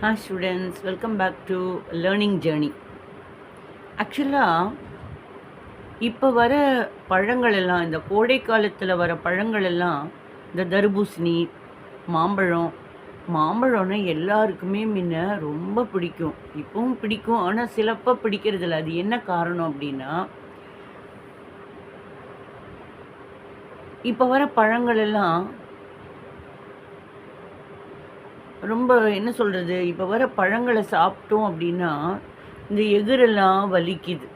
Hi students welcome back to learning journey ஆக்சுவலாக இப்போ வர பழங்கள் எல்லாம் இந்த கோடை காலத்தில் வர பழங்கள் எல்லாம் இந்த தர்பூசணி மாம்பழம் மாம்பழம்னா எல்லாருக்குமே முன்ன ரொம்ப பிடிக்கும். இப்பவும் பிடிக்கும். ஆனால் சிலப்பாக பிடிக்கிறதில்ல. அது என்ன காரணம் அப்படின்னா இப்போ வர பழங்கள் எல்லாம் ரொம்ப என்ன சொல்கிறது இப்போ வர பழங்களை சாப்பிட்டோம் அப்படின்னா இந்த எகுரெல்லாம் வலிக்குது.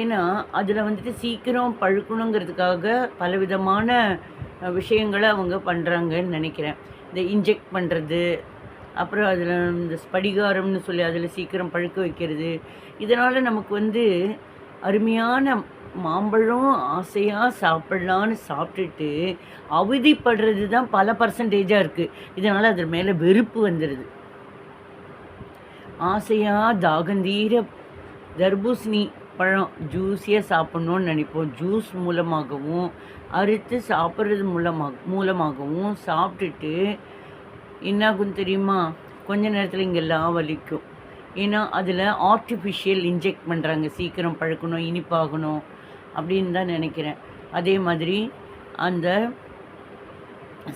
ஏன்னா அதில் வந்துட்டு சீக்கிரம் பழுக்கணுங்கிறதுக்காக பலவிதமான விஷயங்களை அவங்க பண்ணுறாங்கன்னு நினைக்கிறேன். இந்த இன்ஜெக்ட் பண்ணுறது அப்புறம் அதில் இந்த ஸ்படிகாரம்னு சொல்லி அதில் சீக்கிரம் பழுக்க வைக்கிறது இதனால் நமக்கு வந்து அருமையான மாம்பழம் ஆசையாக சாப்பிட்லான்னு சாப்பிட்டுட்டு அவதிப்படுறது தான் பல பர்சன்டேஜாக இருக்குது இதனால் அது மேலே வெறுப்பு வந்துடுது ஆசையாக தாகந்தீர தர்பூசணி பழம் ஜூஸியாக சாப்பிட்ணுன்னு நினைப்போம். ஜூஸ் மூலமாகவும் அறுத்து சாப்பிட்றது மூலமாக மூலமாகவும் சாப்பிட்டுட்டு என்னாகும் தெரியுமா? கொஞ்ச நேரத்தில் இங்கெல்லாம் வலிக்கும் ஏன்னா அதில் ஆர்டிஃபிஷியல் இன்ஜெக்ட் பண்ணுறாங்க சீக்கிரம் பழுக்கணும் இனிப்பாகணும் அப்படின்னு தான் நினைக்கிறேன். அதே மாதிரி அந்த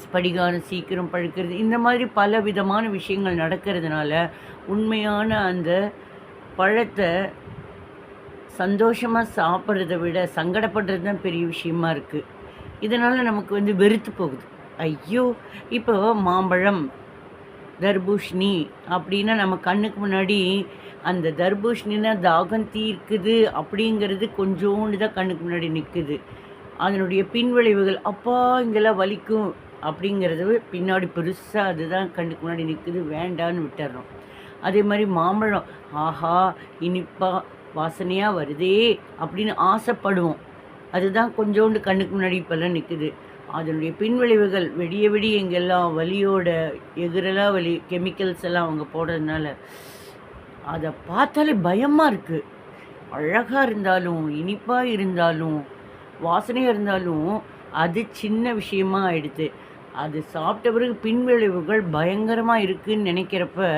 ஸ்படிகாரம் சீக்கிரம் பழுக்கிறது இந்த மாதிரி பல விதமான விஷயங்கள் நடக்கிறதுனால உண்மையான அந்த பழத்தை சந்தோஷமாக சாப்பிட்றத விட சங்கடப்படுறது தான் பெரிய விஷயமா இருக்குது இதனால் நமக்கு வந்து வெறுத்து போகுது. ஐயோ இப்போ மாம்பழம் தர்பூஷணி அப்படின்னா நம்ம கண்ணுக்கு முன்னாடி அந்த தர்பூஷணினா தாகம் தீர்க்குது அப்படிங்கிறது கொஞ்சோண்டு தான் கண்ணுக்கு முன்னாடி நிற்குது அதனுடைய பின்விளைவுகள் அப்பா இங்கெல்லாம் வலிக்கும் அப்படிங்கிறது பின்னாடி பெருசாக அதுதான் கண்ணுக்கு முன்னாடி நிற்குது வேண்டான்னு விட்டுறோம். அதே மாதிரி மாம்பழம் ஆஹா இனிப்பா வாசனையாக வருதே அப்படின்னு ஆசைப்படுவோம். அதுதான் கொஞ்சோண்டு கண்ணுக்கு முன்னாடி இப்போல்லாம் நிற்குது அதனுடைய பின்விளைவுகள் வெடிய வெடிய எங்கெல்லாம் வலியோட எதிரெல்லாம் வலி கெமிக்கல்ஸ் எல்லாம் அவங்க போடுறதுனால அதை பார்த்தாலே பயமாக இருக்குது அழகாக இருந்தாலும் இனிப்பாக இருந்தாலும் வாசனையாக இருந்தாலும் அது சின்ன விஷயமா ஆயிடுது. அது சாப்பிட்ட பிறகு பின்விளைவுகள் பயங்கரமாக இருக்குன்னு நினைக்கிறப்ப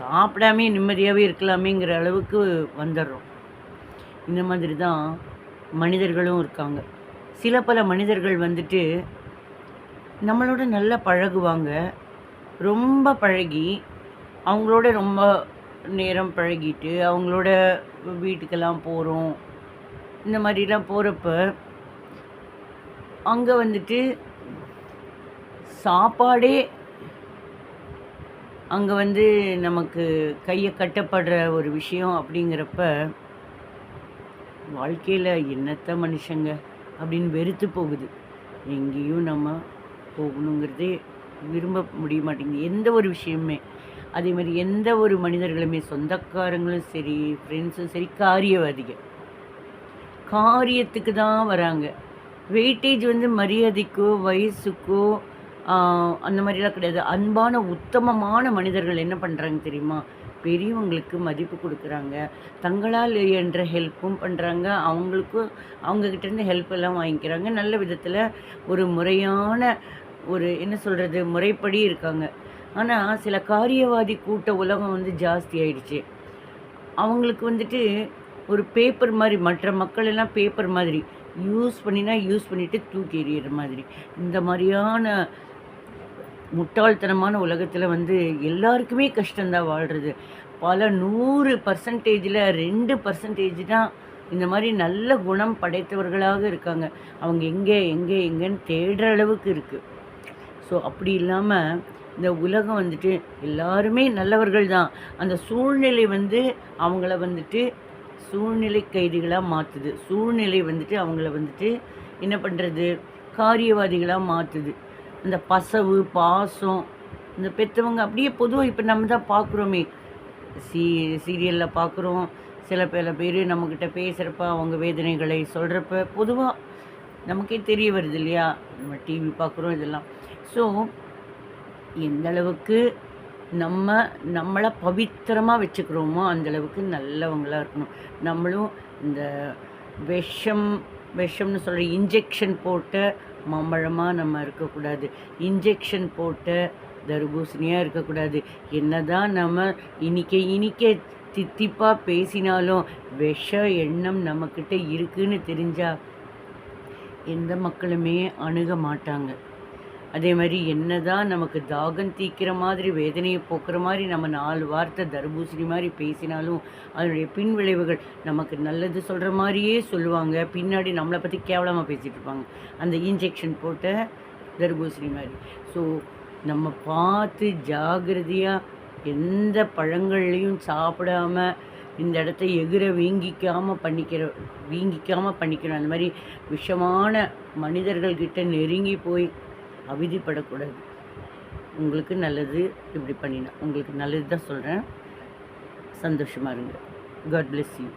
சாப்பிடாமே நிம்மதியாகவே இருக்கலாமேங்கிற அளவுக்கு வந்துடுறோம். இந்த மாதிரி தான் மனிதர்களும் இருக்காங்க. சில பல மனிதர்கள் வந்துட்டு நம்மளோட நல்லா பழகுவாங்க. ரொம்ப பழகி அவங்களோட ரொம்ப நேரம் பழகிட்டு அவங்களோட வீட்டுக்கெல்லாம் போகிறோம் இந்த மாதிரிலாம் போகிறப்ப அங்கே வந்துட்டு சாப்பாடே அங்கே வந்து நமக்கு கையை கட்டப்படுற ஒரு விஷயம் அப்படிங்கிறப்ப வாழ்க்கையில் என்னத்த மனுஷங்க? அப்படின்னு வெறுத்து போகுது. எங்கேயும் நம்ம போகணுங்கிறதே விரும்ப முடிய மாட்டேங்குது. எந்த ஒரு விஷயமுமே அதே மாதிரி எந்த ஒரு மனிதர்களுமே சொந்தக்காரங்களும் சரி ஃப்ரெண்ட்ஸும் சரி காரியவாதிகள். காரியத்துக்கு தான் வராங்க. வெயிட்டேஜ் வந்து மரியாதைக்கோ வயசுக்கோ அந்த மாதிரிலாம் கிடையாது. அன்பான உத்தமமான மனிதர்கள் என்ன பண்ணுறாங்க தெரியுமா? பெரியவங்களுக்கு மதிப்பு கொடுக்குறாங்க. தங்களால் என்ற ஹெல்ப்பும் பண்ணுறாங்க அவங்களுக்கும் அவங்கக்கிட்டேருந்து ஹெல்ப் எல்லாம் வாங்கிக்கிறாங்க. நல்ல விதத்தில் ஒரு முறையான ஒரு என்ன சொல்கிறது முறைப்படி இருக்காங்க. ஆனால் சில காரியவாதி கூட்ட உலகம் வந்து ஜாஸ்தி ஆயிடுச்சு. அவங்களுக்கு வந்துட்டு ஒரு பேப்பர் மாதிரி மற்ற மக்கள் எல்லாம் பேப்பர் மாதிரி யூஸ் பண்ணினா யூஸ் பண்ணிவிட்டு தூக்கி எறிகிற மாதிரி. இந்த மாதிரியான முட்டாள்தனமான உலகத்தில் வந்து எல்லாருக்குமே கஷ்டந்தான் வாழ்கிறது பல நூறு பர்சன்டேஜில் ரெண்டு பர்சன்டேஜ் தான் இந்த மாதிரி நல்ல குணம் படைத்தவர்களாக இருக்காங்க. அவங்க எங்கே எங்கே எங்கேன்னு தேடுற அளவுக்கு இருக்குது ஸோ அப்படி இல்லாமல் இந்த உலகம் வந்துட்டு எல்லாருமே நல்லவர்கள் தான். அந்த சூழ்நிலை வந்து அவங்கள வந்துட்டு சூழ்நிலை கைதிகளாக மாற்றுது சூழ்நிலை வந்துட்டு அவங்கள வந்துட்டு என்ன பண்ணுறது காரியவாதிகளாக மாற்றுது இந்த பசவு பாசம் இந்த பெற்றவங்க அப்படியே பொதுவாக இப்போ நம்ம தான் பார்க்குறோமே சீ சீரியலில் பார்க்குறோம் சில பல பேர் நம்மக்கிட்ட பேசுகிறப்ப அவங்க வேதனைகளை சொல்கிறப்ப பொதுவாக நமக்கே தெரிய வருது இல்லையா? நம்ம டிவி பார்க்குறோம் இதெல்லாம். ஸோ எந்தளவுக்கு நம்ம நம்மளை பவித்திரமாக வச்சுக்கிறோமோ அந்த அளவுக்கு நல்லவங்களாக இருக்கணும். நம்மளும் இந்த விஷம் விஷம்னு சொல்கிற இன்ஜெக்ஷன் போட்ட மாம்பழமாக நம்ம இருக்கக்கூடாது. இன்ஜெக்ஷன் போட்ட தர்பூசணியாக இருக்கக்கூடாது. என்ன தான் நம்ம இனிக்க இனிக்க தித்திப்பாக பேசினாலும் விஷ எண்ணம் நம்மக்கிட்ட இருக்குன்னு தெரிஞ்சால் எந்த மக்களுமே அணுக மாட்டாங்க. அதே மாதிரி என்னதான் நமக்கு தாகம் தீக்கிற மாதிரி வேதனையை போக்குற மாதிரி நம்ம நாலு வார்த்தை தர்பூசணி மாதிரி பேசினாலும் அதனுடைய பின் விளைவுகள் நமக்கு நல்லது சொல்கிற மாதிரியே சொல்லுவாங்க. பின்னாடி நம்மளை பற்றி கேவலமாக பேசிகிட்டு இருப்பாங்க. அந்த இன்ஜெக்ஷன் போட்ட தர்பூசணி மாதிரி. ஸோ நம்ம பார்த்து ஜாகிரதையாக எந்த பழங்கள்லையும் சாப்பிடாம இந்த இடத்த எகிற வீங்கிக்காமல் பண்ணிக்கிற வீங்கிக்காமல் பண்ணிக்கணும். அந்த மாதிரி விஷமான மனிதர்கள்கிட்ட நெருங்கி போய் அவதிப்படக்கூடாது. உங்களுக்கு நல்லது இப்படி பண்ணினா. உங்களுக்கு நல்லது தான் சொல்கிறேன் சந்தோஷமாக இருங்க. God bless you